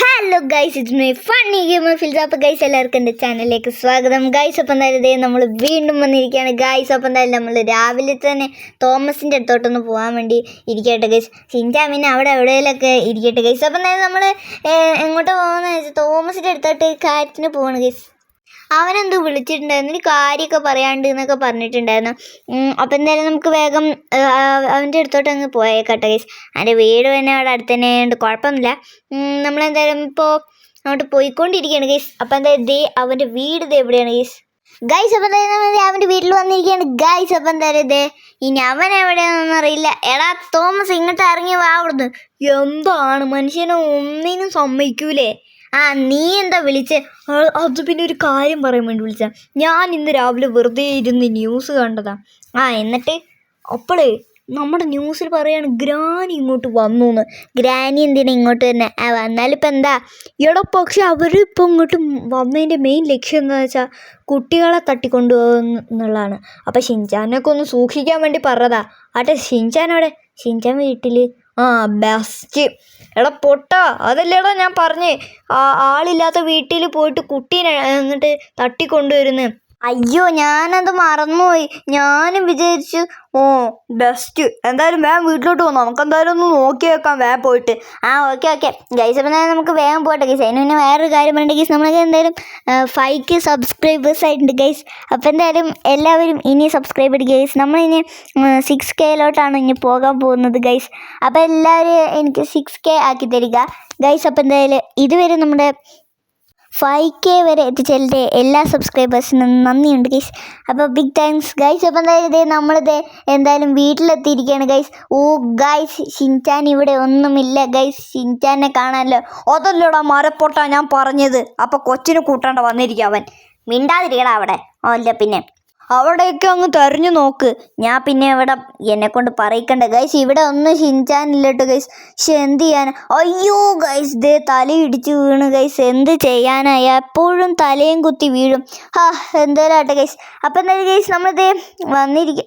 Hello guys it's my funny gamer fils അപ്പോൾ guys എല്ലാവർക്കും എന്റെ ചാനലിലേക്ക് സ്വാഗതം. ഗൈസ് അപ്പം എന്തായാലും ഇതേ നമ്മൾ വീണ്ടും വന്നിരിക്കുകയാണ്. ഗൈസ് അപ്പം എന്തായാലും നമ്മൾ രാവിലെ തന്നെ തോമസിന്റെ അടുത്തോട്ടൊന്ന് പോകാൻ വേണ്ടി ഇരിക്കട്ടെ ഗൈസ് ഷിൻചാമിന് അവിടെ എവിടെയെങ്കിലൊക്കെ ഇരിക്കട്ടെ ഗൈസ് അപ്പം എന്തായാലും നമ്മൾ എങ്ങോട്ട് പോകുന്നതെന്ന് വെച്ചാൽ തോമസിന്റെ അടുത്തോട്ട് കാര്യത്തിന് പോവാണ് ഗൈസ് അവനെന്തോ വിളിച്ചിട്ടുണ്ടായിരുന്നു. ഒരു കാര്യമൊക്കെ പറയാണ്ട് എന്നൊക്കെ പറഞ്ഞിട്ടുണ്ടായിരുന്നു. അപ്പം എന്തായാലും നമുക്ക് വേഗം അവന്റെ അടുത്തോട്ട് അങ്ങ് പോയേക്കട്ടെ ഗൈസ് അവന്റെ വീട് തന്നെ അവിടെ അടുത്ത് തന്നെ ഉണ്ട്. കുഴപ്പമൊന്നുമില്ല. നമ്മളെന്തായാലും ഇപ്പോൾ അങ്ങോട്ട് പോയിക്കൊണ്ടിരിക്കുകയാണ് ഗൈസ് അപ്പം എന്തായാലും ദേ അവന്റെ വീട് ഇത് എവിടെയാണ് ഗൈസ് ഗൈസ് അപ്പം എന്തായാലും അവന്റെ വീട്ടിൽ വന്നിരിക്കുകയാണ്. ഗൈസ് അപ്പം എന്തായാലും ഇതേ ഇനി അവൻ എവിടെയാണെന്നൊന്നും അറിയില്ല. എടാ തോമസ് ഇങ്ങോട്ട് ഇറങ്ങി വാ അവിടുന്ന്. എന്താണ് മനുഷ്യനെ ഒന്നിനും സമ്മതിക്കൂലേ? ആ നീ എന്താ വിളിച്ച്? അത് പിന്നെ ഒരു കാര്യം പറയാൻ വേണ്ടി വിളിച്ച ഞാൻ ഇന്ന് രാവിലെ വെറുതെ ഇരുന്ന് ന്യൂസ് കണ്ടതാ. ആ എന്നിട്ട് അപ്പോളേ നമ്മുടെ ന്യൂസിൽ പറയാണ് ഗ്രാനി ഇങ്ങോട്ട് വന്നു എന്ന് ഗ്രാനി എന്തിനാ ഇങ്ങോട്ട് തന്നെ ആ വന്നാലിപ്പോൾ എന്താ? എടോ പക്ഷെ അവർ ഇപ്പോൾ ഇങ്ങോട്ട് വന്നതിന്റെ മെയിൻ ലക്ഷ്യം എന്താ വെച്ചാൽ കുട്ടികളെ തട്ടിക്കൊണ്ടു എന്നുള്ളതാണ്. അപ്പോൾ ഷിൻചാനൊക്കെ ഒന്ന് സൂക്ഷിക്കാൻ വേണ്ടി പറഞ്ഞതാ. ആട്ടെ അവിടെ ഷിൻചാൻ വീട്ടിൽ ആ ബെസ്റ്റ്. എടാ പൊട്ട അതല്ലേടാ ഞാൻ പറഞ്ഞേ. ആ ആളില്ലാത്ത വീട്ടിൽ പോയിട്ട് കുട്ടീനെ എന്നിട്ട് തട്ടിക്കൊണ്ടുവരുന്നു. അയ്യോ ഞാനത് മറന്നുപോയി. ഞാനും വിചാരിച്ചു ഓ ബെസ്റ്റ് എന്തായാലും വേഗം വീട്ടിലോട്ട് പോകും നമുക്ക് എന്തായാലും ഒന്ന് നോക്കി വെക്കാം വേഗം പോയിട്ട്. ആ ഓക്കെ ഓക്കെ ഗൈസ് അപ്പം നമുക്ക് വേഗം പോട്ടെ ഗൈസ് അതിന് പിന്നെ വേറൊരു കാര്യം പറയണ്ട ഗൈസ് നമ്മളൊക്കെ എന്തായാലും ഫൈവ് സബ്സ്ക്രൈബേഴ്സ് ആയിട്ടുണ്ട് ഗൈസ് അപ്പം എന്തായാലും എല്ലാവരും ഇനി സബ്സ്ക്രൈബ് ഇടുക ഗൈസ് ഇനി സിക്സ് കെയിലോട്ടാണ് ഇനി പോകാൻ പോകുന്നത് ഗൈസ് അപ്പോൾ എല്ലാവരും എനിക്ക് സിക്സ് കെ ആക്കി തരിക. ഗൈസ് അപ്പം എന്തായാലും ഇതുവരെ നമ്മുടെ ഫൈവ് കെ വരെ എത്തിച്ചതിന്റെ എല്ലാ സബ്സ്ക്രൈബേഴ്സിനും നന്ദിയുണ്ട് ഗൈസ് അപ്പോൾ ബിഗ് താങ്ക്സ് ഗൈസ് അപ്പോൾ എന്തായാലും ഇതേ നമ്മളിത് എന്തായാലും വീട്ടിലെത്തിയിരിക്കുകയാണ് ഗൈസ് ഓ ഗൈസ് ഷിൻചാൻ ഇവിടെ ഒന്നുമില്ല ഗൈസ് ഷിൻചാനെ കാണാനല്ലോ? അതല്ലടാ മരപ്പൊട്ടാ ഞാൻ പറഞ്ഞത്. അപ്പോൾ കൊച്ചിന് കൂട്ടാണ്ട് വന്നിരിക്കും അവൻ. മിണ്ടാതിരിക്കടാ അവിടെ. അല്ല പിന്നെ. അവിടെയൊക്കെ അങ്ങ് തെരഞ്ഞു നോക്ക്. ഞാൻ പിന്നെ ഇവിടെ എന്നെ കൊണ്ട് പറയിക്കണ്ട. ഗൈസ് ഇവിടെ ഒന്നും ഷിൻചാനില്ല കേട്ടോ ഗൈസ് പക്ഷെ എന്ത് ചെയ്യാൻ? അയ്യോ ഗൈസ് ദേ തല ഇടിച്ചു വീണ് ഗൈസ് എന്ത് ചെയ്യാനായ? എപ്പോഴും തലയും കുത്തി വീഴും. ഹാ എന്തായാലും ആട്ടെ ഗൈസ് അപ്പം എന്തായാലും ഗൈസ് നമ്മളിത് വന്നിരിക്കും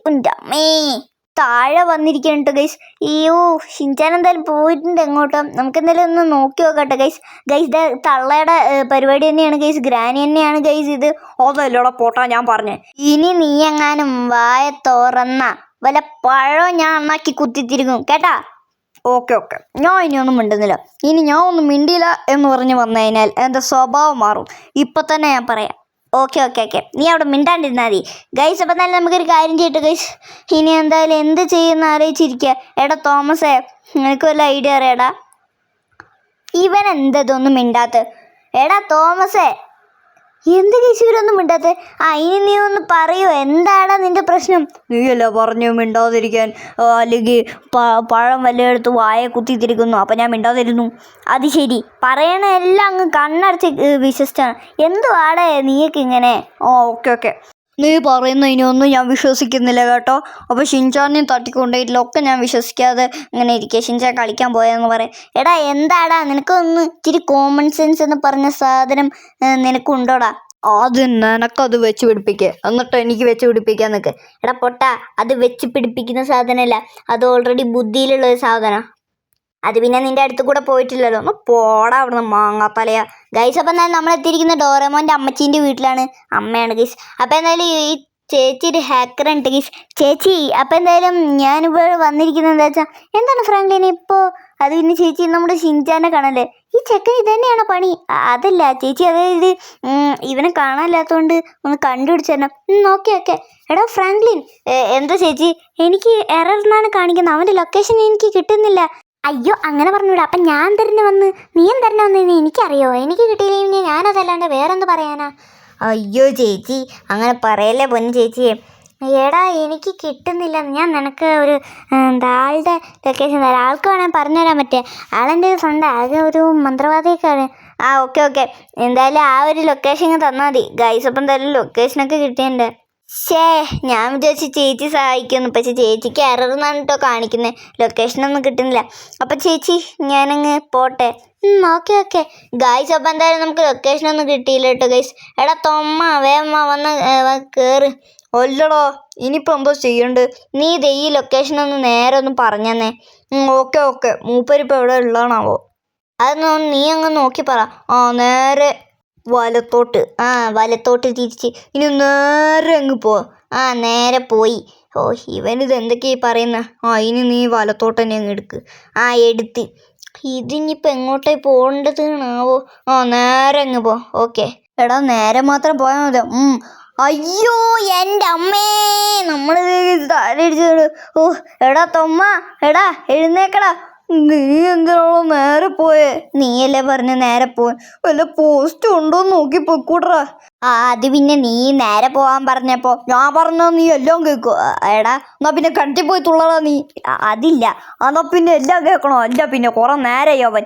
താഴെ വന്നിരിക്കണം കേട്ടോ ഗൈസ് അയ്യോ ഷിൻചാൻ എന്തായാലും പോയിട്ടുണ്ട് എങ്ങോട്ടോ. നമുക്ക് എന്തായാലും ഒന്ന് നോക്കി നോക്കട്ടെ ഗൈസ് ഗൈസ് ഇത് തള്ളയുടെ പരിപാടി തന്നെയാണ് ഗൈസ് ഗ്രാനി തന്നെയാണ് ഗൈസ് ഇത്. ഓതല്ലോടെ പോട്ടാ ഞാൻ പറഞ്ഞു. ഇനി നീ എങ്ങാനും വായ തുറന്ന വല്ല പഴം ഞാൻ അണ്ണാക്കി കുത്തിത്തിരിക്കും കേട്ടാ? ഓക്കെ ഓക്കെ ഞാൻ ഇനി ഒന്നും മിണ്ടുന്നില്ല. ഇനി ഞാൻ ഒന്നും മിണ്ടിയില്ല എന്ന് പറഞ്ഞ് വന്നു കഴിഞ്ഞാൽ എന്റെ സ്വഭാവം മാറും. ഇപ്പം തന്നെ ഞാൻ പറയാം. ഓക്കെ ഓക്കെ ഓക്കെ നീ അവിടെ മിണ്ടാണ്ടിരുന്നാൽ മതി. ഗൈസ് അപ്പം തന്നെ നമുക്കൊരു കാര്യം ചെയ്യട്ടെ ഗൈസ് ഇനി എന്തായാലും എന്ത് ചെയ്യുന്ന ആലോചിച്ചിരിക്കുക എടാ തോമസേ നിനക്ക് വല്ല ഐഡിയ അറിയാടാ? ഇവൻ എന്തതൊന്നും മിണ്ടാത്ത എടാ തോമസേ എന്ത് കേസ് ഇവരൊന്നും മിണ്ടാത്ത? ആ ഇനി നീ ഒന്ന് പറയൂ എന്താടാ നിന്റെ പ്രശ്നം? നീയല്ല പറഞ്ഞു മിണ്ടാതിരിക്കാൻ? അല്ലെങ്കിൽ പഴം വല്ലയിടത്ത് വായ കുത്തിത്തിരിക്കുന്നു. അപ്പം ഞാൻ മിണ്ടാതിരുന്നു. അത് ശരി. പറയണ എല്ലാം അങ്ങ് കണ്ണടച്ച് വിശ്വസിച്ചാണ്. എന്തുവാടേ നീയൊക്കെ ഇങ്ങനെ? ഓ ഓക്കെ ഓക്കെ. നീ പറയുന്ന ഇനിയൊന്നും ഞാൻ വിശ്വസിക്കുന്നില്ല കേട്ടോ. അപ്പോൾ ഷിൻചാനെയും തട്ടിക്കൊണ്ടേയിട്ടില്ല ഒക്കെ ഞാൻ വിശ്വസിക്കാതെ അങ്ങനെ ഇരിക്കുക. ഷിൻചാൻ കളിക്കാൻ പോയെന്ന് പറയും. എടാ എന്താടാ? നിനക്കൊന്ന് ഇച്ചിരി കോമൺ സെൻസ് എന്ന് പറഞ്ഞ സാധനം നിനക്കുണ്ടോടാ? ആദ്യം നിനക്കത് വെച്ച് പിടിപ്പിക്കുക എന്നിട്ട് എനിക്ക് വെച്ച് പിടിപ്പിക്കാൻ നിൽക്ക് എടാ പൊട്ട അത് വെച്ച് പിടിപ്പിക്കുന്ന സാധനമല്ല. അത് ഓൾറെഡി ബുദ്ധിയിലുള്ള ഒരു സാധനം. അത് പിന്നെ നിന്റെ അടുത്ത് കൂടെ പോയിട്ടില്ലല്ലോ. ഒന്ന് പോടാ അവിടുന്ന് മാങ്ങാപ്പലയ. ഗൈസ് അപ്പം എന്തായാലും നമ്മൾ എത്തിയിരിക്കുന്ന ഡോറമോന്റെ അമ്മച്ചീന്റെ വീട്ടിലാണ്. അമ്മയാണ് ഗൈസ് അപ്പം എന്തായാലും ഈ ചേച്ചി ഒരു ഹാക്കർ ഉണ്ട് ഗൈസ് ചേച്ചി അപ്പം എന്തായാലും ഞാനിപ്പോൾ വന്നിരിക്കുന്നത് എന്താ വെച്ചാൽ എന്താണ് ഫ്രാങ്ക്ലിനെ ഇപ്പോൾ അത് പിന്നെ ചേച്ചി നമ്മുടെ ഷിൻചാനെ കാണല്ലേ? ഈ ചെക്കൻ ഇത് തന്നെയാണോ പണി അതല്ല ചേച്ചി അതായത് ഇവനെ കാണാനില്ലാത്തതുകൊണ്ട് ഒന്ന് കണ്ടുപിടിച്ചു തരണം ഓക്കെ ഓക്കെ എടാ ഫ്രാങ്ക്ലിൻ എന്താ ചേച്ചി? എനിക്ക് എറർ എന്നാണ് കാണിക്കുന്നത്. അവന്റെ ലൊക്കേഷൻ എനിക്ക് കിട്ടുന്നില്ല. അയ്യോ അങ്ങനെ പറഞ്ഞൂടാ. അപ്പം ഞാൻ തന്നെ വന്ന്? നീ എന്ത് തന്നെ വന്നെന്ന് എനിക്കറിയോ? എനിക്ക് കിട്ടിയില്ലെങ്കിൽ ഞാനതല്ലാണ്ട് വേറെന്ത് പറയാനാ? അയ്യോ ചേച്ചി. അങ്ങനെ പറയല്ലേ പൊന്നു ചേച്ചിയെ. എടാ എനിക്ക് കിട്ടുന്നില്ല. ഞാൻ നിനക്ക് ഒരു എന്താ ആളുടെ ലൊക്കേഷൻ തരാം. ആൾക്ക് വേണമെങ്കിൽ പറഞ്ഞുതരാൻ പറ്റേ. ആളെന്റെ ഒരു ഫ്രണ്ട് ആകെ ഒരു മന്ത്രവാദിയൊക്കെയാണ്. ആ ഓക്കെ ഓക്കെ. എന്തായാലും ആ ഒരു ലൊക്കേഷൻ തന്നാൽ മതി. ഗൈസ് അപ്പം എന്തായാലും ലൊക്കേഷനൊക്കെ കിട്ടിയിട്ടുണ്ട്. ഷേ ഞാൻ വിചാരിച്ചു ചേച്ചി സഹായിക്കുന്നു. പക്ഷേ ചേച്ചിക്ക് എറർ എന്നാണ് കേട്ടോ കാണിക്കുന്നത് ലൊക്കേഷനൊന്നും കിട്ടുന്നില്ല. അപ്പം ചേച്ചി ഞാനങ്ങ് പോട്ടെ. Okay okay. ഗായ്സ് അപ്പം എന്തായാലും നമുക്ക് ലൊക്കേഷനൊന്നും കിട്ടിയില്ല കേട്ടോ ഗൈസ് എടാ തൊമ്മ വേമ്മ വന്ന് കയറ് ഒല്ലടോ ഇനിയിപ്പോൾ എന്തോ ചെയ്യണ്ട്? നീ ഇത് ഈ ലൊക്കേഷൻ ഒന്ന് നേരെ ഒന്ന് പറഞ്ഞെന്നേ. Okay okay. മൂപ്പരിപ്പോൾ എവിടെ ഉള്ളതാണാവോ? അതൊന്നും നീ അങ്ങ് നോക്കി പറ. ആ നേരെ വലത്തോട്ട്. ആ വലത്തോട്ട് തിരിച്ച്. ഇനി നേരെ അങ്ങ് പോ. ആ നേരെ പോയി. ഓ ഇവനിത് എന്തൊക്കെയാ പറയുന്ന? ആ ഇനി നീ വലത്തോട്ട് തന്നെ അങ്ങ് എടുക്ക്. ആ എടുത്ത്. ഇതിനിപ്പോൾ എങ്ങോട്ടേ പോകേണ്ടതാണാവോ ആ നേരെ അങ്ങ് പോ. ഓക്കെ. എടാ നേരെ മാത്രം പോയാൽ മതി. അയ്യോ എന്റെ അമ്മേ! നമ്മൾ തലയിടിച്ചത് ഓ എടാ തൊമ്മ. എടാ എഴുന്നേക്കടാ. നീ എന്തിനാണോ നേരെ പോയേ? നീയല്ലേ പറഞ്ഞ നേരെ പോയി വല്ല പോസ്റ്റ് ഉണ്ടോ നോക്കി പൊക്കൂടറാ ആ അത് പിന്നെ നീ നേരെ പോവാൻ പറഞ്ഞപ്പോ ഞാൻ പറഞ്ഞ നീ എല്ലാം കേൾക്കും എടാ എന്നാ പിന്നെ കണ്ടി പോയി തുള്ളടാ നീ. അതില്ല. എന്നാ പിന്നെ എല്ലാം കേൾക്കണോ അല്ല പിന്നെ കുറെ നേരെയോ അവൻ.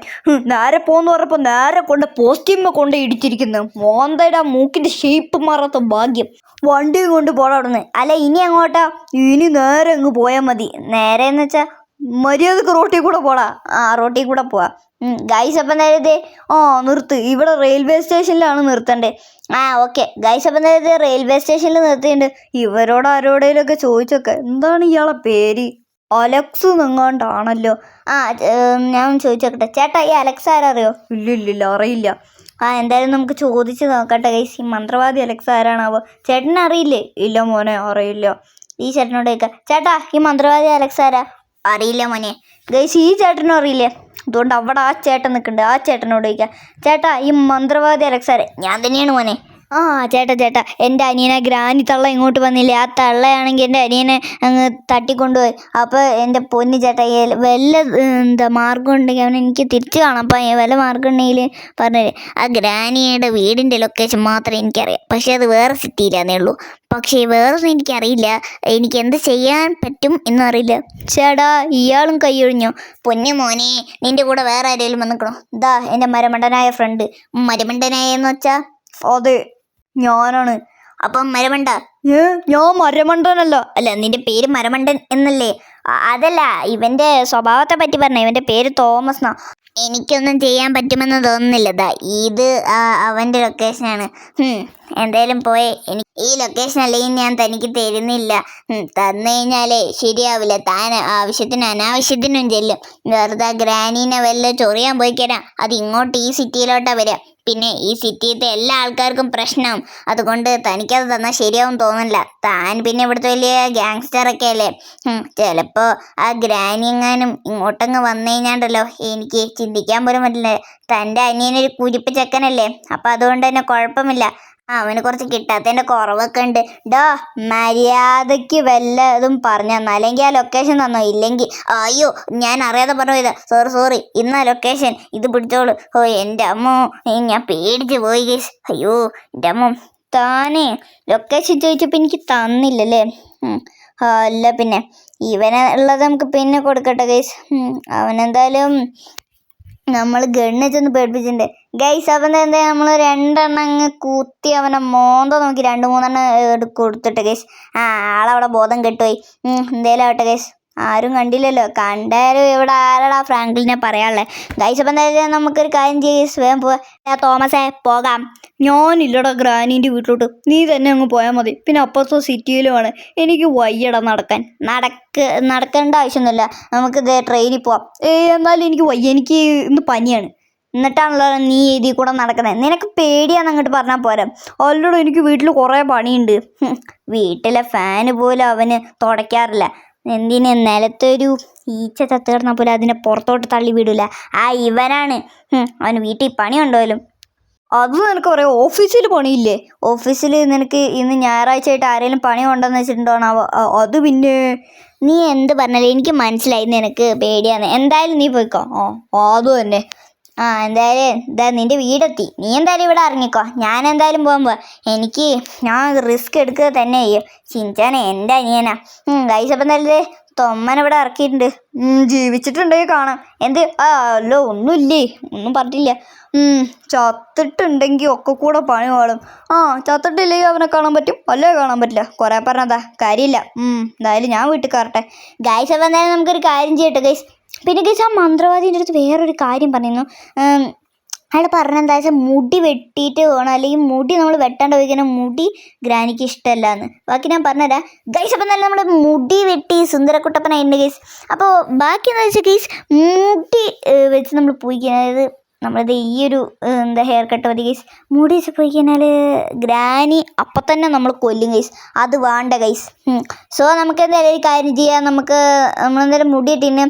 നേരെ പോന്ന് പറഞ്ഞപ്പോ നേരെ കൊണ്ട് പോസ്റ്റിമ്മ കൊണ്ട് ഇടിച്ചിരിക്കുന്നു. മോന്തയുടെ മൂക്കിന്റെ ഷേപ്പ് മാറാത്ത ഭാഗ്യം. വണ്ടിയും കൊണ്ട് പോടാ അവിടുന്ന്. അല്ല ഇനി അങ്ങോട്ടാ? ഇനി നേരെ അങ്ങ് പോയാൽ മതി. നേരെ എന്ന് വെച്ചാ മര്യാദയ്ക്ക് റോട്ടിൽ കൂടെ പോടാ. ആ റോട്ടിൽ കൂടെ പോവാ. ഗൈസ് അപ്പം നേരത്തെ ഓ നിർത്ത്. ഇവിടെ റെയിൽവേ സ്റ്റേഷനിലാണ് നിർത്തണ്ടേ. ആ ഓക്കെ ഗൈസ് അപ്പം നേരത്തെ റെയിൽവേ സ്റ്റേഷനിൽ നിർത്തിയിട്ടുണ്ട്. ഇവരോട് ആരോടേലൊക്കെ ചോദിച്ചൊക്കെ. എന്താണ് ഇയാളെ പേര്? അലക്സ് നിങ്ങാണ്ടാണല്ലോ ആ ഞാൻ ചോദിച്ചോക്കട്ടെ. ചേട്ടാ ഈ അലക്സ് ആരറിയോ? ഇല്ല ഇല്ല ഇല്ല അറിയില്ല. ആ എന്തായാലും നമുക്ക് ചോദിച്ച് നോക്കട്ടെ ഗൈസ് ഈ മന്ത്രവാദി അലക്സ് ആരാണാവോ? ചേട്ടനെ അറിയില്ലേ ഇല്ല മോനെ അറിയില്ല. ഈ ചേട്ടനോട് കേൾക്കാം ചേട്ടാ ഈ മന്ത്രവാദി അലക്സ് ആരാ? അറിയില്ല മോനെ. ഗൈസ് ഈ ചേട്ടനും അറിയില്ലേ. അതുകൊണ്ട് അവിടെ ആ ചേട്ടൻ നിൽക്കുന്നുണ്ട്. ആ ചേട്ടനോട് ചോദിക്കാം. ചേട്ടാ ഈ മന്ത്രവാദി അലക്സാരെ ഞാൻ തന്നെയാണ് മോനെ. ആ ചേട്ടാ ചേട്ടാ. എന്റെ അനിയനെ ഗ്രാനി തള്ള ഇങ്ങോട്ട് വന്നില്ലേ? ആ തള്ളയാണെങ്കിൽ എന്റെ അനിയനെ അങ്ങ് തട്ടിക്കൊണ്ടുപോയി. അപ്പോൾ എന്റെ പൊന്നു ചേട്ടാ വല്ല എന്താ മാർഗം ഉണ്ടെങ്കിൽ അവനെ എനിക്ക് തിരിച്ചു കാണാം. അപ്പം വല്ല മാർഗം ഉണ്ടെങ്കിൽ പറഞ്ഞുതരേ ആ ഗ്രാനിയുടെ വീടിന്റെ ലൊക്കേഷൻ മാത്രമേ എനിക്കറിയാം. പക്ഷേ അത് വേറെ സിറ്റിയിലാന്നേ ഉള്ളൂ. പക്ഷേ വേറൊന്നും എനിക്കറിയില്ല. എനിക്ക് എന്ത് ചെയ്യാൻ പറ്റും എന്നറിയില്ല. ചേട്ടാ ഇയാളും കൈയൊഴിഞ്ഞോ പൊന്നു മോനെ നിന്റെ കൂടെ വേറെ ആരെങ്കിലും വന്നിക്കണോ? ഇതാ എന്റെ മരമണ്ടനായ ഫ്രണ്ട് മരമണ്ടനായ എന്ന് വെച്ചാ? അതെ. ഞാനാണ്. അപ്പം മരമണ്ട. ഏ ഞാൻ മരമണ്ടനല്ല. അല്ല നിന്റെ പേര് മരമണ്ടൻ എന്നല്ലേ? അതല്ല ഇവന്റെ സ്വഭാവത്തെ പറ്റി പറഞ്ഞ ഇവന്റെ പേര് തോമസ് എന്നാ എനിക്കൊന്നും ചെയ്യാൻ പറ്റുമെന്ന് തോന്നുന്നില്ല. ദാ ഇത് അവന്റെ അവന്റെ ലൊക്കേഷനാണ്. എന്തായാലും പോയേ. എനിക്ക് ഈ ലൊക്കേഷൻ അല്ലെങ്കിൽ ഞാൻ തനിക്ക് തരുന്നില്ല. തന്നു കഴിഞ്ഞാലേ ശരിയാവില്ല. താൻ ആവശ്യത്തിന് അനാവശ്യത്തിനും ചെല്ലും. വെറുതെ ഗ്രാനീനെ വല്ല ചൊറിയാൻ പോയി തരാം അത് ഇങ്ങോട്ട് ഈ സിറ്റിയിലോട്ടാ വരിക പിന്നെ ഈ സിറ്റിയിലത്തെ എല്ലാ ആൾക്കാർക്കും പ്രശ്നം. അതുകൊണ്ട് തനിക്കത് തന്നാൽ ശരിയാവും തോന്നില്ല താൻ പിന്നെ ഇവിടുത്തെ വലിയ ഗ്യാങ്സ്റ്ററൊക്കെ അല്ലേ? ചിലപ്പോൾ ആ ഗ്രാനി എങ്ങാനും ഇങ്ങോട്ടങ്ങ് വന്നു കഴിഞ്ഞാണ്ടല്ലോ എനിക്ക് ചിന്തിക്കാൻ പോലും പറ്റില്ല. തന്റെ അനിയനൊരു കുരിപ്പ് ചെക്കനല്ലേ? അപ്പം അതുകൊണ്ട് തന്നെ കുഴപ്പമില്ല. അവന് കുറച്ച് കിട്ടാത്തതിന്റെ കുറവൊക്കെ ഉണ്ട്. ഡോ മര്യാദയ്ക്ക് വല്ലതും പറഞ്ഞു അല്ലെങ്കിൽ ആ ലൊക്കേഷൻ തന്നോ? ഇല്ലെങ്കിൽ അയ്യോ ഞാൻ അറിയാതെ പറഞ്ഞു ഇതാ സോറി സോറി ഇന്നാ ലൊക്കേഷൻ ഇത് പിടിച്ചോളൂ. ഓ എന്റെ അമ്മോ. ഞാൻ പേടിച്ച് പോയി ഗൈസ് അയ്യോ എന്റെ അമ്മ. താനേ ലൊക്കേഷൻ ചോദിച്ചപ്പോൾ എനിക്ക് തന്നില്ലല്ലേ? അല്ല പിന്നെ. ഇവനുള്ളത് നമുക്ക് പിന്നെ കൊടുക്കട്ടെ ഗൈസ് അവനെന്തായാലും നമ്മൾ ഗണ്ണ് ചെന്ന് പേടിപ്പിച്ചിട്ടുണ്ട്. ഗൈസ് അവൻ എന്താ നമ്മൾ രണ്ടെണ്ണം അങ്ങ് കൂത്തി അവനെ മോന്ത നോക്കി രണ്ട് മൂന്നെണ്ണം കൊടുത്തിട്ട് ഗൈസ് ആ ആളവിടെ ബോധം കെട്ടുപോയി. എന്തേലും ആവട്ടെ ഗൈസ് ആരും കണ്ടില്ലല്ലോ. കണ്ടാലും ഇവിടെ ആരടാ ഫ്രാങ്ക്ലിനെ പറയാനുള്ളത് ഗൈസ് അപ്പം എന്തായാലും നമുക്കൊരു കാര്യം ചെയ്യും. സ്വയം പോവാ തോമസേ പോകാം. ഞാനില്ലടാ ഗ്രാനീന്റെ വീട്ടിലോട്ട്. നീ തന്നെ അങ്ങ് പോയാൽ മതി. പിന്നെ അപ്പുറത്തെ സിറ്റിയിലുമാണ് എനിക്ക് വയ്യട നടക്കാൻ. നടക്ക് നടക്കേണ്ട ആവശ്യമൊന്നുമില്ല. നമുക്ക് ഇതേ ട്രെയിനിൽ പോവാം. എന്നാലും എനിക്ക് വയ്യ. എനിക്ക് ഇന്ന് പനിയാണ്. എന്നിട്ടാണല്ലോ നീ ഇതിൽ കൂടെ നടക്കുന്നത് നിനക്ക് പേടിയാന്ന് അങ്ങോട്ട് പറഞ്ഞാൽ പോരാ. അല്ലടോ എനിക്ക് വീട്ടിൽ കുറേ പണിയുണ്ട്. വീട്ടിലെ ഫാന് പോലും അവന് തുടയ്ക്കാറില്ല. എന്തിന് നിലത്തൊരു ഈച്ച ചത്ത് കിടന്നാൽ പോലും അതിനെ പുറത്തോട്ട് തള്ളി വിടില്ല ആ ഇവനാണ്. അവന് വീട്ടിൽ പണി ഉണ്ടോലും അത് നിനക്ക് പറയാം. ഓഫീസിൽ പണിയില്ലേ? ഓഫീസിൽ നിനക്ക് ഇന്ന് ഞായറാഴ്ച ആയിട്ട് ആരെങ്കിലും പണി ഉണ്ടെന്ന് വെച്ചിട്ടുണ്ടോ അത് പിന്നെ നീ എന്ത് പറഞ്ഞാലും എനിക്ക് മനസ്സിലായി. നിനക്ക് പേടിയാന്ന്. എന്തായാലും നീ പോയിക്കോ. ഓ അത് തന്നെ. ആ എന്തായാലും ഇതാ നിന്റെ വീടെത്തി. നീ എന്തായാലും ഇവിടെ ഇറങ്ങിക്കോ. ഞാൻ എന്തായാലും പോകുമ്പോൾ എനിക്ക് ഞാൻ റിസ്ക് എടുക്കുക തന്നെ ചെയ്യും. ചിഞ്ചാനെ എന്റെ അനിയനാ. ഗൈസ് നല്ലത് തൊമ്മൻ ഇവിടെ ഇറക്കിയിട്ടുണ്ട്. ജീവിച്ചിട്ടുണ്ടെങ്കിൽ കാണാം. എന്ത്? ആ അല്ലോ ഒന്നുമില്ലേ? ഒന്നും പറഞ്ഞില്ല ചത്തിട്ടുണ്ടെങ്കിൽ ഒക്കെ കൂടെ പണി വാളും. ആ ചത്തിട്ടില്ലെങ്കിൽ അവനെ കാണാൻ പറ്റും? അല്ലേ കാണാൻ പറ്റില്ല? കുറേ പറഞ്ഞതാ. കാര്യമില്ല. എന്തായാലും ഞാൻ വീട്ടിൽ കയറട്ടെ. ഗൈസ് അപ്പം എന്തായാലും നമുക്കൊരു കാര്യം ചെയ്യട്ടെ ഗൈസ് പിന്നെ ഗൈസ് ആ മന്ത്രവാദീന്റെ അടുത്ത് വേറൊരു കാര്യം പറയുന്നു. അയാൾ പറഞ്ഞെന്താ വെച്ചാൽ മുടി വെട്ടിയിട്ട് വേണം അല്ലെങ്കിൽ മുടി നമ്മൾ വെട്ടാണ്ട് പോയിക്കഴിഞ്ഞാൽ മുടി ഗ്രാനിക്ക് ഇഷ്ടമല്ല എന്ന് ബാക്കി ഞാൻ പറഞ്ഞുതരാം. ഗൈസ് അപ്പം തന്നെ നമ്മൾ മുടി വെട്ടി സുന്ദരക്കുട്ടപ്പനായിട്ടുണ്ട് ഗൈസ്. അപ്പോൾ ബാക്കി എന്താ വെച്ചാൽ ഗൈസ് മുടി വെച്ച് നമ്മൾ പോയി കഴിഞ്ഞാൽ അതായത് നമ്മളിത് ഈ ഒരു എന്താ ഹെയർ കട്ട് മതി ഗൈസ് മുടി വെച്ച് പോയി കഴിഞ്ഞാൽ ഗ്രാനി അപ്പം തന്നെ നമ്മൾ കൊല്ലും ഗൈസ് അത് വേണ്ട ഗൈസ് സോ നമുക്ക് എന്തായാലും ഒരു കാര്യം ചെയ്യാം. നമുക്ക് നമ്മളെന്തായാലും മുടി ഇട്ടിന്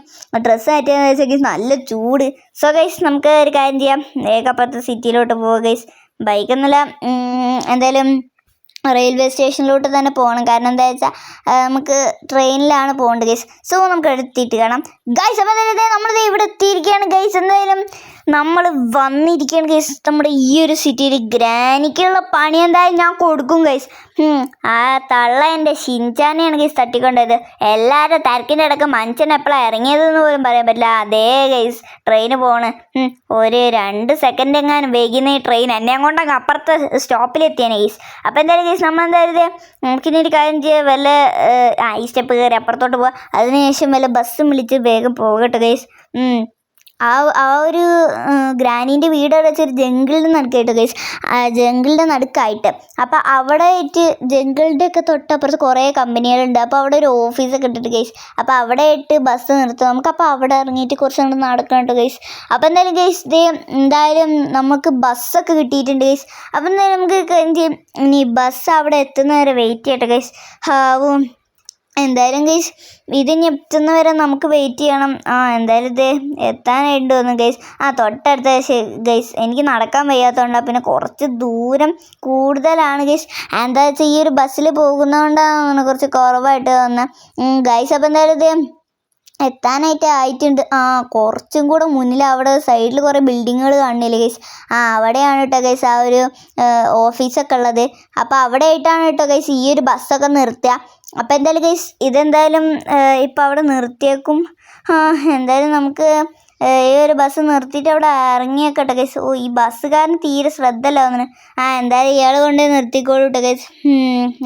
ഡ്രസ്സ് മാറ്റിയെന്ന് വെച്ചാൽ ഗൈസ് നല്ല ചൂട്. സോ ഗൈസ് നമുക്ക് ഒരു കാര്യം ചെയ്യാം. ഏകപ്പുറത്ത് സിറ്റിയിലോട്ട് പോവുക ഗൈസ് ബൈക്കൊന്നുമില്ല എന്തായാലും റെയിൽവേ സ്റ്റേഷനിലോട്ട് തന്നെ പോകണം. കാരണം എന്താ വെച്ചാൽ നമുക്ക് ട്രെയിനിലാണ് പോകേണ്ടത് ഗൈസ് സോ നമുക്ക് എടുത്തിട്ട് കാണാം. ഗൈസ് അപ്പോൾ നമ്മൾ ഇവിടെ എത്തിയിരിക്കുകയാണ് ഗൈസ് എന്തായാലും നമ്മൾ വന്നിരിക്കുകയാണ് ഗൈസ് നമ്മുടെ ഈ ഒരു സിറ്റിയിൽ ഗ്രാനിക്കുള്ള പണി എന്തായാലും ഞാൻ കൊടുക്കും ഗൈസ് ആ തള്ള എന്റെ ഷിൻചാനെയാണ് ഗൈസ് തട്ടിക്കൊണ്ടത്. എല്ലാവരും തിരക്കിന്റെ ഇടയ്ക്ക് മനുഷ്യൻ എപ്പോഴാണ് ഇറങ്ങിയതെന്ന് പോലും പറയാൻ പറ്റില്ല. അതേ ഗൈസ് ട്രെയിന് പോണ്. ഒരു രണ്ട് സെക്കൻഡ് എങ്ങാനും വൈകുന്ന ഈ ട്രെയിൻ എന്നെ കൊണ്ടങ്ങ് അപ്പുറത്തെ സ്റ്റോപ്പിലെത്തിയാണ് ഗൈസ് അപ്പോൾ എന്തായാലും ഗൈസ് നമ്മൾ എന്തായാലും നമുക്കിനി ഒരു കാര്യം ചെയ്യുക വല്ല ഈ സ്റ്റെപ്പ് കയറി അപ്പുറത്തോട്ട് പോവാം. അതിനുശേഷം വല്ല ബസ്സും വിളിച്ച് വേഗം പോകട്ടെ ഗൈസ് ആ ആ ഒരു ഗ്രാനീന്റെ വീട് വെച്ചൊരു ജംഗിളിന്റെ നടുക്കായിട്ട് ഗൈസ് ജംഗിളിന്റെ നടുക്കായിട്ട്. അപ്പോൾ അവിടെ ആയിട്ട് ജംഗിളിന്റെ ഒക്കെ തൊട്ടപ്പുറത്ത് കുറേ കമ്പനികളുണ്ട്. അപ്പോൾ അവിടെ ഒരു ഓഫീസൊക്കെ ഇട്ടിട്ട് ഗൈസ് അപ്പോൾ അവിടെ ആയിട്ട് ബസ് നിർത്തും. നമുക്ക് അപ്പോൾ അവിടെ ഇറങ്ങിയിട്ട് കുറച്ച് അങ്ങോട്ട് നടക്കണം കേട്ടോ ഗൈസ് അപ്പോൾ എന്തായാലും ഗൈസ് ഇത് എന്തായാലും നമുക്ക് ബസ്സൊക്കെ കിട്ടിയിട്ടുണ്ട് ഗൈസ് അപ്പോൾ എന്തായാലും നമുക്ക് എന്ത് ചെയ്യും? ഇനി ബസ് അവിടെ എത്തുന്നവരെ വെയിറ്റ് ചെയ്യട്ടെ ഗൈസ് ഹാവും. എന്തായാലും ഗൈസ് ഇത് ഇനി എത്തുന്നവരെ നമുക്ക് വെയിറ്റ് ചെയ്യണം. ആ എന്തായാലും ഇത് എത്താനായിട്ട് തോന്നും ഗൈസ് ആ തൊട്ടടുത്ത ഗൈസ് എനിക്ക് നടക്കാൻ വയ്യാത്തതുകൊണ്ട് പിന്നെ കുറച്ച് ദൂരം കൂടുതലാണ് ഗൈസ് എന്താ വെച്ചാൽ ഈ ഒരു ബസ്സിൽ പോകുന്നതുകൊണ്ടാണ് കുറച്ച് കുറവായിട്ട് തോന്നുന്നത് ഗൈസ് അപ്പോൾ എന്തായാലും ഇത് എത്താനായിട്ട് ആയിട്ടുണ്ട്. ആ കുറച്ചും കൂടെ മുന്നിൽ അവിടെ സൈഡിൽ കുറേ ബിൽഡിങ്ങുകൾ കാണുന്നില്ലേ ഗൈസ് ആ അവിടെയാണ് കേട്ടോ ഗൈസ് ആ ഒരു ഓഫീസൊക്കെ ഉള്ളത്. അപ്പോൾ അവിടെ ആയിട്ടാണ് കേട്ടോ ഗൈസ് ഈ ഒരു ബസ്സൊക്കെ നിർത്തുക. അപ്പോൾ എന്തായാലും ഗൈസ് ഇതെന്തായാലും ഇപ്പോൾ അവിടെ നിർത്തിയേക്കും. എന്തായാലും നമുക്ക് ഈ ഒരു ബസ് നിർത്തിയിട്ട് അവിടെ ഇറങ്ങിയേക്കട്ടെ ഗൈസ് ഓ ഈ ബസ്സുകാരന് തീരെ ശ്രദ്ധയില്ല അങ്ങനെ ആ എന്തായാലും ഇയാൾ കൊണ്ട് നിർത്തിക്കോളൂ ഗൈസ്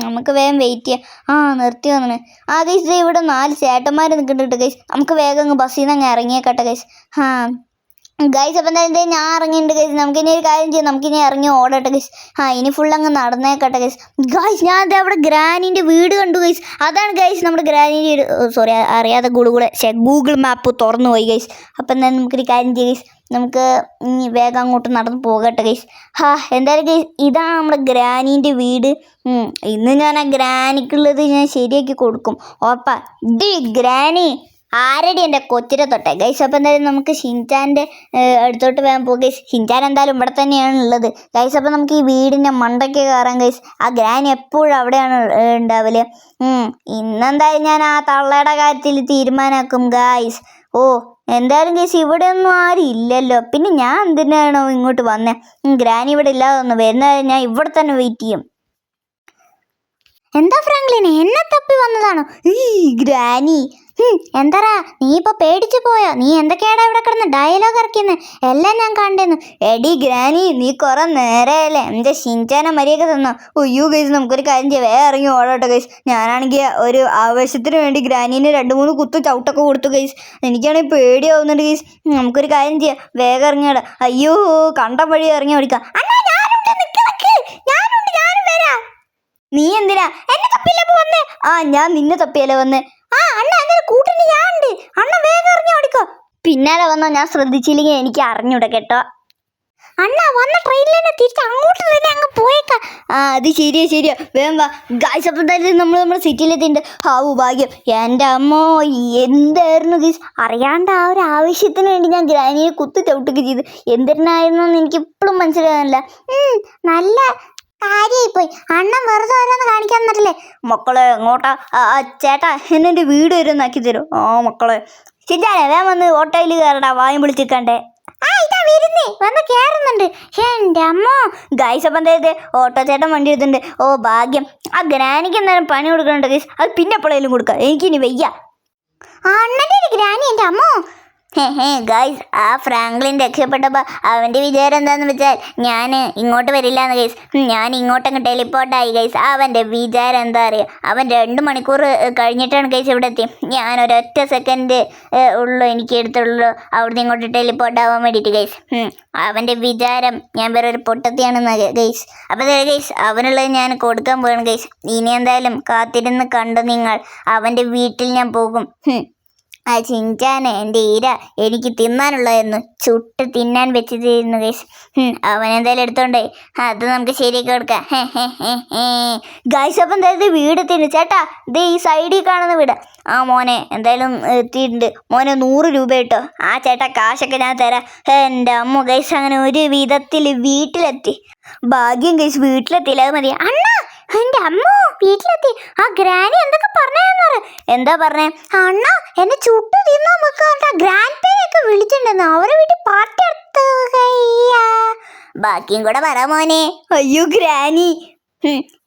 നമുക്ക് വേഗം വെയിറ്റ് ചെയ്യാം. ആ നിർത്തി വന്നിന്. ആ ഗൈസ് ഇവിടെ നാല് ചേട്ടന്മാർ നിൽക്കുന്നുണ്ട് ഗൈസ് നമുക്ക് വേഗം അങ്ങ് ബസ്സിൽ നിന്ന് അങ്ങ് ഇറങ്ങിയേക്കട്ടെ ഗൈസ് ആ. ഗൈസ് അപ്പം ദേ ഞാൻ ഇറങ്ങിയിട്ടുണ്ട് ഗൈസ് നമുക്കിനി ഒരു കാര്യം ചെയ്യാം. നമുക്കിനി ഇറങ്ങി ഓടട്ടെ ഗൈസ് ആ ഇനി ഫുൾ അങ്ങ് നടന്നേക്കട്ടെ ഗൈസ് ഗൈസ് ഞാൻ അതേ അവിടെ ഗ്രാനിന്റെ വീട് കണ്ടു ഗൈസ് അതാണ് ഗൈസ് നമ്മുടെ ഗ്രാനിന്റെ ഒരു സോറി അറിയാതെ ഗൂഗിൾ ശേ ഗൂഗിൾ മാപ്പ് തുറന്നു പോയി ഗൈസ് അപ്പം എന്തായാലും നമുക്കൊരു കാര്യം ചെയ്യാം ഗൈസ് നമുക്ക് ഇനി വേഗം അങ്ങോട്ട് നടന്ന് പോകട്ടെ ഗൈസ് ഹാ എന്തായാലും ഗൈസ് ഇതാണ് നമ്മുടെ ഗ്രാനീന്റെ വീട്. ഇന്ന് ഞാൻ ആ ഗ്രാനിക്കുള്ളത് ഞാൻ ശരിയാക്കി കൊടുക്കും. ഓപ്പ ഡി ഗ്രാനി ആരടി എന്റെ കൊച്ചിരെ തൊട്ടെ? ഗൈസ് അപ്പം എന്തായാലും നമുക്ക് ഷിൻചാന്റെ അടുത്തോട്ട് വേഗം പോകും ഗൈസ് ഷിൻചാൻ എന്തായാലും ഇവിടെ തന്നെയാണ് ഉള്ളത്. ഗൈസ് അപ്പം നമുക്ക് ഈ വീടിന്റെ മണ്ടയ്ക്ക് കയറാം. ഗൈസ് ആ ഗ്രാനി എപ്പോഴും അവിടെയാണ് ഉണ്ടാവൽ. ഇന്നെന്തായാലും ഞാൻ ആ തള്ളയുടെ കാര്യത്തിൽ തീരുമാനമാക്കും ഗൈസ് ഓ എന്തായാലും ഗൈസ് ഇവിടെ ഒന്നും ആരും ഇല്ലല്ലോ. പിന്നെ ഞാൻ എന്തിനാണോ ഇങ്ങോട്ട് വന്നേ? ഗ്രാനി ഇവിടെ ഇല്ലാതെ ഒന്ന് വരുന്നത് ഞാൻ ഇവിടെ തന്നെ വെയിറ്റ് ചെയ്യും. എന്താ ഫ്രാങ്ക്ലിനെ? എന്നെ തപ്പി വന്നതാണോ? ഈ ഗ്രാനി എന്താടാ നീ ഇപ്പൊ പേടിച്ചു പോയോ? നീ എന്തൊക്കെയാടാ ഇവിടെ കിടന്ന് ഡയലോഗ് ഇറക്കിയെന്ന് എല്ലാം ഞാൻ കണ്ടെന്ന് എടി ഗ്രാനി നീ കുറെ നേരെയല്ലേ? എന്റെ ഷിൻചാന മര്യാദ തന്നോ? ഉയ്യോ ഗൈസ് നമുക്കൊരു കാര്യം ചെയ്യാം. വേറെ ഇറങ്ങി ഓടോട്ടെ ഗൈസ് ഞാനാണെങ്കിൽ ഒരു ആവേശത്തിന് വേണ്ടി ഗ്രാനീന് രണ്ട് മൂന്ന് കുത്തു ചവിട്ടൊക്കെ കൊടുത്തു ഗൈസ് എനിക്കാണെങ്കിൽ പേടിയാവുന്നുണ്ട് ഗൈസ് നമുക്കൊരു കാര്യം ചെയ്യാം. വേഗം ഇറങ്ങിയോടാ. അയ്യോ കണ്ട വഴി ഇറങ്ങി ഓടിക്കാം. നീ എന്തിനാ? എന്നെ തപ്പിയല്ലേ വന്നേ? ആ ഞാൻ നിന്നെ തപ്പിയല്ലേ വന്നേ. ആ അണ്ണ അങ്ങനെ കൂട്ടിന് ഉണ്ട്. അണ്ണ വേഗം അറിഞ്ഞു ഓടിക്കോ. പിന്നാലെ വന്നോ ഞാൻ ശ്രദ്ധിച്ചില്ലെങ്കിൽ എനിക്ക് അറിഞ്ഞൂടെ കേട്ടോ. അണ്ണ വന്ന ട്രെയിനിൽ തന്നെ തിരിച്ച് അങ്ങോട്ട് തന്നെ അങ്ങ് പോയേക്ക. ആ അത് ശരിയാ ശരിയാ. വേഗം വാ. ഗായ്സ് അപ്പം നമ്മൾ നമ്മുടെ സിറ്റിയിലെത്തിയിട്ടുണ്ട്. ഹാവു ഭാഗ്യം. എന്റെ അമ്മോ എന്തായിരുന്നു ഗീസ് അറിയാണ്ട് ആ ഒരു ആവശ്യത്തിന് വേണ്ടി ഞാൻ ഗ്രാനിയെ കുത്തി ചവിട്ടുകയും ചെയ്തു. എന്തിനായിരുന്നു എന്ന് എനിക്ക് ഇപ്പോഴും മനസ്സിലാകുന്നില്ല. നല്ല കാര്യായിപ്പോയി. അണ്ണൻ വെറുതെ ഓരോന്ന് കാണിക്കാൻ പറ്റില്ലേ മക്കളെ ആ, ചേട്ടാ എന്നെ വീട് വരെ ഒന്ന് ആക്കി തരും. ആ മക്കളെ. ചിഞ്ചാനെ വേഗം വന്ന് ഓട്ടോയിൽ കയറടാ വായും ഇതാ വരുന്നേ. വന്ന് കയറുന്നുണ്ട്. എന്റെ അമ്മോ. ഗൈസ് ഓട്ടോ ചേട്ടൻ വണ്ടി എടുത്തിട്ടുണ്ട്. ഓ ഭാഗ്യം. ആ ഗ്രാനിക്ക് എന്തായാലും പണി കൊടുക്കണുണ്ട് ഗൈസ് അത് പിന്നെ എപ്പോഴേലും കൊടുക്കാം. എനിക്കിനി വയ്യ. അണ്ണന്റെ ഒരു ഗ്രാനി എന്റെ അമ്മോ. ഗൈസ് ആ ഫ്രാങ്ക്ലിൻ രക്ഷപ്പെട്ടപ്പോൾ അവന്റെ വിചാരം എന്താണെന്ന് വെച്ചാൽ ഞാൻ ഇങ്ങോട്ട് വരില്ല എന്ന് ഗൈസ് ഞാൻ ഇങ്ങോട്ടങ്ങ് ടെലിപ്പോർട്ടായി ഗൈസ് അവന്റെ വിചാരം എന്താ അറിയുക അവൻ രണ്ട് മണിക്കൂർ കഴിഞ്ഞിട്ടാണ് ഗൈസ് ഇവിടെ എത്തി ഞാൻ ഒരൊറ്റ സെക്കൻഡ് ഉള്ളൂ എനിക്ക് എടുത്തുള്ളൂ. അവിടുന്ന് ഇങ്ങോട്ട് ടെലിപ്പോർട്ട് ആവാൻ വേണ്ടിയിട്ട് ഗൈസ് അവന്റെ വിചാരം ഞാൻ വേറെ ഒരു പൊട്ടത്തിയാണെന്ന് ഗൈസ് അപ്പോൾ ഗൈസ് അവനുള്ളത് ഞാൻ കൊടുക്കാൻ പോവാണ് ഗൈസ് ഇനി എന്തായാലും കാത്തിരുന്ന് കണ്ടു നിങ്ങൾ അവന്റെ വീട്ടിൽ ഞാൻ പോകും. ആ ചിഞ്ചാൻ എന്റെ ഇര എനിക്ക് തിന്നാനുള്ളതായിരുന്നു ചുട്ട് തിന്നാൻ വെച്ചിരുന്നു ഗൈസ്. അവൻ എന്തായാലും എടുത്തോണ്ടേ. അത് നമുക്ക് ശരിയാക്കി കൊടുക്കാം. ഗൈസ് അപ്പം എന്തായാലും വീട് തിന്നു ചേട്ടാ ഇത് ഈ സൈഡിൽ കാണുന്ന വീട്. ആ മോനെ എന്തായാലും എത്തിയിട്ടുണ്ട്. മോനെ നൂറ് രൂപ കിട്ടോ ആ ചേട്ടാ കാശൊക്കെ ഞാൻ തരാം. എന്റെ അമ്മ ഗൈസ് അങ്ങനെ ഒരു വിധത്തിൽ വീട്ടിലെത്തി. ഭാഗ്യം ഗൈസ് വീട്ടിലെത്തിയില്ല. അത് മതി. അണ്ണാ! എന്റെ അമ്മ വീട്ടിലെത്തി. ആ ഗ്രാനി എന്തൊക്കെ പറഞ്ഞെന്ന് എന്താ പറഞ്ഞേ? അണ്ണ എന്നെ ചുട്ടു തിന്ന നമുക്ക് ഗ്രാൻഡ് പേരൊക്കെ വിളിച്ചിട്ടുണ്ടെന്ന്. അവരെ വീട്ടിൽ പാർട്ടി ബാക്കിയും കൂടെ പറ മോനെ. അയ്യോ ഗ്രാനി.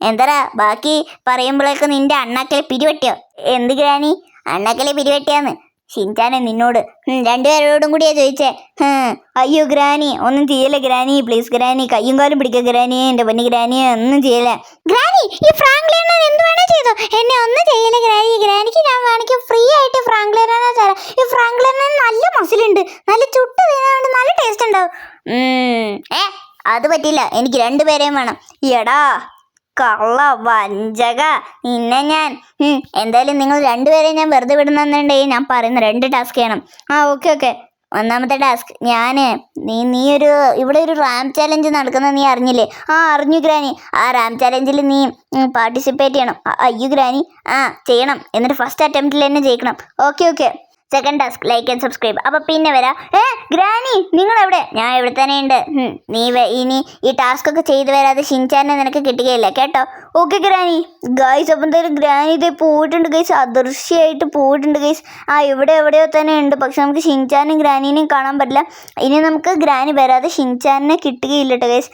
എന്താ ബാക്കി പറയുമ്പോഴേക്ക് നിന്റെ അണ്ണാക്കലെ പിരിവെട്ടിയോ? എന്ത് ഗ്രാനി? അണ്ണാക്കലെ പിരിവെട്ടിയാന്ന്. ഷിൻചാനെ നിന്നോട്. രണ്ടുപേരോടും കൂടിയാ ചോദിച്ചേ. അയ്യോ ഗ്രാനി ഒന്നും ചെയ്യല ഗ്രാനി? പ്ലീസ് ഗ്രാനി കയ്യും കാലും പിടിക്കുക ഗ്രാനി എന്റെ പൊന്നി ഗ്രാനി ഒന്നും ചെയ്യല ഗ്രാനി ഈ ഫ്രാങ്ക്ലിൻ എന്ത് ചെയ്തു. എന്നെ ഒന്നും ചെയ്യല ഗ്രാനി. ഗ്രാനിക്ക് ഞാൻ വേണമെങ്കിൽ ഫ്രീ ആയിട്ട് ഫ്രാങ്ക്ലിനെ തരാം. ഈ ഫ്രാങ്ക്ലിന് നല്ല മസിലുണ്ട്. നല്ല ചുട്ട് തിന്നാണ്ട് നല്ല ടേസ്റ്റ് ഉണ്ടാവും. അത് പറ്റില്ല. എനിക്ക് രണ്ടുപേരെയും വേണം. എടാ കള്ള വഞ്ചക നിന്നെ ഞാൻ എന്തായാലും നിങ്ങൾ രണ്ടുപേരെയും ഞാൻ വെറുതെ വിടുന്നുണ്ടെങ്കിൽ ഞാൻ പറയുന്ന രണ്ട് ടാസ്ക് ചെയ്യണം. ആ ഓക്കെ ഓക്കെ ഒന്നാമത്തെ ടാസ്ക് ഞാൻ നീ നീ ഒരു ഇവിടെ ഒരു റാം ചാലഞ്ച് നടക്കുന്നത് നീ അറിഞ്ഞില്ലേ? ആ അറിഞ്ഞു ഗ്രാനി. ആ റാം ചാലഞ്ചിൽ നീ പാർട്ടിസിപ്പേറ്റ് ചെയ്യണം. അയ്യോ ഗ്രാനി. ആ ചെയ്യണം. എന്നിട്ട് ഫസ്റ്റ് അറ്റംപ്റ്റിൽ തന്നെ ജയിക്കണം. Okay okay second task like and subscribe അപ്പൊ പിന്നെ വരാം. ഏ ഗ്രാനി നിങ്ങൾ എവിടെ ഞാൻ ഇവിടെ തന്നെ ഉണ്ട് നീ ഇനി ഈ ടാസ്ക് ഒക്കെ ചെയ്തു വരാതെ ഷിൻചാനെ നിനക്ക് കിട്ടുകയില്ല കേട്ടോ? Okay granny. ഗൈസ് അപ്പം എന്തായാലും ഗ്രാനി ഇതേ പോയിട്ടുണ്ട് ഗൈസ് അദൃശ്യമായിട്ട് പോയിട്ടുണ്ട് ഗൈസ് ആ ഇവിടെ എവിടെയോ തന്നെ ഉണ്ട് പക്ഷെ നമുക്ക് ഷിൻചാനും ഗ്രാനീനെയും കാണാൻ പറ്റില്ല. ഇനി നമുക്ക് ഗ്രാനി വരാതെ ഷിൻചാനെ കിട്ടുകയില്ല കേട്ടോ ഗൈസ്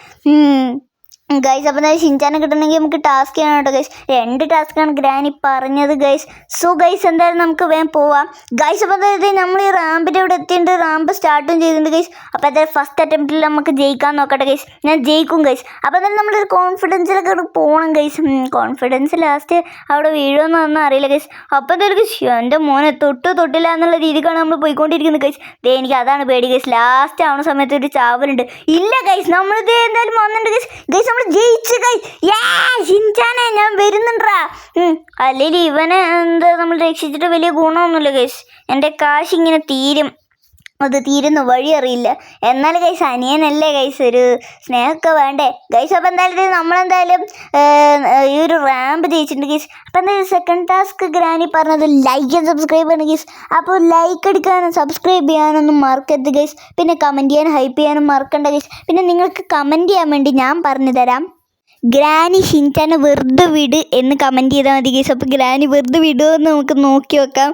ഗൈസ് അപ്പം എന്തായാലും ഷിൻചാനെ കിട്ടണമെങ്കിൽ നമുക്ക് ടാസ്ക് ചെയ്യണം കേട്ടോ ഗൈസ് രണ്ട് ടാസ്ക്കാണ് ഗ്രാനി പറഞ്ഞത് ഗൈസ് സോ ഗൈസ് എന്തായാലും നമുക്ക് വേഗം പോവാം. ഗൈസ് അപ്പം അതായത് നമ്മൾ ഈ റാമ്പിന്റെ ഇവിടെ എത്തിയിട്ട് റാമ്പ് സ്റ്റാർട്ടും ചെയ്തിട്ടുണ്ട് ഗൈസ് അപ്പോൾ അതായത് ഫസ്റ്റ് അറ്റംപ്റ്റിൽ നമുക്ക് ജയിക്കാൻ നോക്കട്ടെ ഗൈസ് ഞാൻ ജയിക്കും ഗൈസ് അപ്പോൾ എന്തായാലും നമ്മളൊരു കോൺഫിഡൻസിലൊക്കെ പോകണം ഗൈസ് കോൺഫിഡൻസ് ലാസ്റ്റ് അവിടെ വീഴുമെന്നൊന്നും അറിയില്ല ഗൈസ് അപ്പോൾ എന്തായാലും ഗൈസ് എന്റെ മോനെ തൊട്ട് തൊട്ടില്ല എന്നുള്ള രീതിക്കാണ് നമ്മൾ പോയിക്കൊണ്ടിരിക്കുന്നത് ഗൈസ് ദേ എനിക്ക് അതാണ് പേടി ഗൈസ് ലാസ്റ്റ് ആവുന്ന സമയത്ത് ഒരു ചാവലുണ്ട്. ഇല്ല ഗൈസ് നമ്മളിത് എന്തായാലും വന്നിട്ടുണ്ട് ഗൈസ് ഗൈസ് നമ്മൾ ജയിച്ചു ഗൈസ് യാ ഷിൻചാനെ ഞാൻ വരുന്നുണ്ടാ. അല്ലെങ്കിൽ ഇവനെ എന്താ നമ്മൾ രക്ഷിച്ചിട്ട് വലിയ ഗുണമൊന്നുമില്ല കേസ് എന്റെ കാശ് ഇങ്ങനെ തീരും. അത് തീരുന്നു വഴി അറിയില്ല. എന്നാൽ ഗൈസ് അനിയനല്ലേ ഗൈസ് ഒരു സ്നേഹമൊക്കെ വേണ്ടേ? ഗൈസ് അപ്പോൾ എന്തായാലും ഇത് നമ്മളെന്തായാലും ഈ ഒരു റാമ്പ് ജയിച്ചിട്ടുണ്ട് ഗൈസ് അപ്പോൾ എന്തായാലും സെക്കൻഡ് ടാസ്ക് ഗ്രാനി പറഞ്ഞത് ലൈക്ക് ആൻഡ് സബ്സ്ക്രൈബ് ആണ് ഗൈസ് അപ്പോൾ ലൈക്ക് അടിക്കാനും സബ്സ്ക്രൈബ് ചെയ്യാനൊന്നും മറക്കരുത് ഗൈസ് പിന്നെ കമന്റ് ചെയ്യാനും ഹൈപ്പ് ചെയ്യാനും മറക്കണ്ട ഗൈസ് പിന്നെ നിങ്ങൾക്ക് കമന്റ് ചെയ്യാൻ വേണ്ടി ഞാൻ പറഞ്ഞു തരാം. ഗ്രാനി ഷിൻചാനെ വെറുതെ വിട് എന്ന് കമന്റ് ചെയ്താൽ മതി ഗൈസ് അപ്പോൾ ഗ്രാനി വെറുതെ വിടുമോ എന്ന് നമുക്ക് നോക്കി വെക്കാം.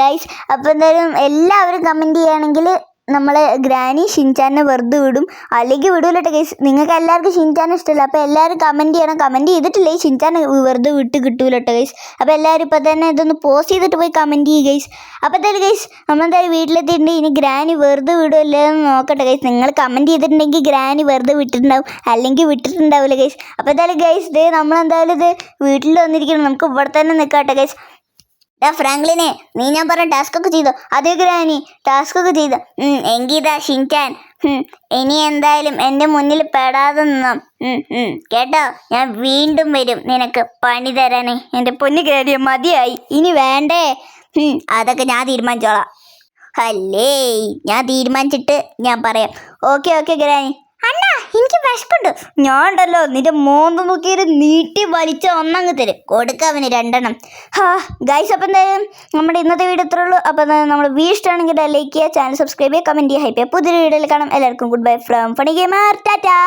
ഗൈസ് അപ്പോൾ എന്തായാലും എല്ലാവരും കമന്റ് ചെയ്യുകയാണെങ്കിൽ നമ്മൾ ഗ്രാനി ഷിൻചാനെ വെറുതെ വിടും. അല്ലെങ്കിൽ വിടൂലട്ടെ ഗൈസ് നിങ്ങൾക്ക് എല്ലാവർക്കും ഷിൻചാനെ ഇഷ്ടമല്ല? അപ്പോൾ എല്ലാവരും കമന്റ് ചെയ്യണം. കമന്റ് ചെയ്തിട്ടില്ലേ? ഷിൻചാനെ വെറുതെ വിട്ട് കിട്ടൂലട്ടെ ഗൈസ് അപ്പോൾ എല്ലാവരും ഇപ്പോൾ തന്നെ ഇതൊന്ന് പോസ്റ്റ് ചെയ്തിട്ട് പോയി കമന്റ് ചെയ്യുക ഗൈസ് അപ്പോൾ എന്തായാലും ഗൈസ് നമ്മളെന്തായാലും വീട്ടിലെത്തിയിട്ടുണ്ട്. ഇനി ഗ്രാനി വെറുതെ വിടുമല്ലോ നോക്കട്ടെ ഗൈസ് നിങ്ങൾ കമന്റ് ചെയ്തിട്ടുണ്ടെങ്കിൽ ഗ്രാനി വെറുതെ വിട്ടിട്ടുണ്ടാവും. അല്ലെങ്കിൽ വിട്ടിട്ടുണ്ടാവില്ല ഗൈസ് അപ്പോൾ എന്തായാലും ഗൈസ് ഇത് നമ്മളെന്തായാലും ഇത് വീട്ടിൽ വന്നിരിക്കണം നമുക്ക് ഇവിടെ തന്നെ നിൽക്കാട്ടെ ഗൈസ് ഡാ ഫ്രാങ്ക്ലിനെ നീ ഞാൻ പറഞ്ഞ ടാസ്ക് ഒക്കെ ചെയ്തോ? അതേ ഗ്രാനി ടാസ്ക് ഒക്കെ ചെയ്തോ? ഉം, എങ്കി ഇതാ ഷിൻചാൻ ഇനി എന്തായാലും എന്റെ മുന്നിൽ പെടാതെ നിന്നോ? കേട്ടോ? ഞാൻ വീണ്ടും വരും നിനക്ക് പണി തരാനേ. എന്റെ പൊന്നു കയറിയ മതിയായി. ഇനി വേണ്ടേ? അതൊക്കെ ഞാൻ തീരുമാനിച്ചോളാം. അല്ലേ ഞാൻ തീരുമാനിച്ചിട്ട് ഞാൻ പറയാം. Okay okay granny. അണ്ണാ എനിക്ക് വിശപ്പുണ്ട്. ഞാൻ ഉണ്ടല്ലോ നിന്റെ മോന്ത് നോക്കിയൊരു നീട്ടി വലിച്ച ഒന്നങ്ങ് തരും. കൊടുക്കാവിന് രണ്ടെണ്ണം. ഹാ ഗൈസ് അപ്പം എന്തായാലും നമ്മുടെ ഇന്നത്തെ വീഡിയോ ഇത്രേ ഉള്ളൂ. അപ്പം നമ്മൾ വീഡിയോ ഇഷ്ടമാണെങ്കിൽ ലൈക്ക് ചെയ്യുക ചാനൽ സബ്സ്ക്രൈബ് ചെയ്യുക കമന്റ് ചെയ്യുക ഹൈപ്പ് ചെയ്യുക. പുതിയൊരു വീഡിയോയിൽ കാണാം. എല്ലാവർക്കും good bye from funny gamer tata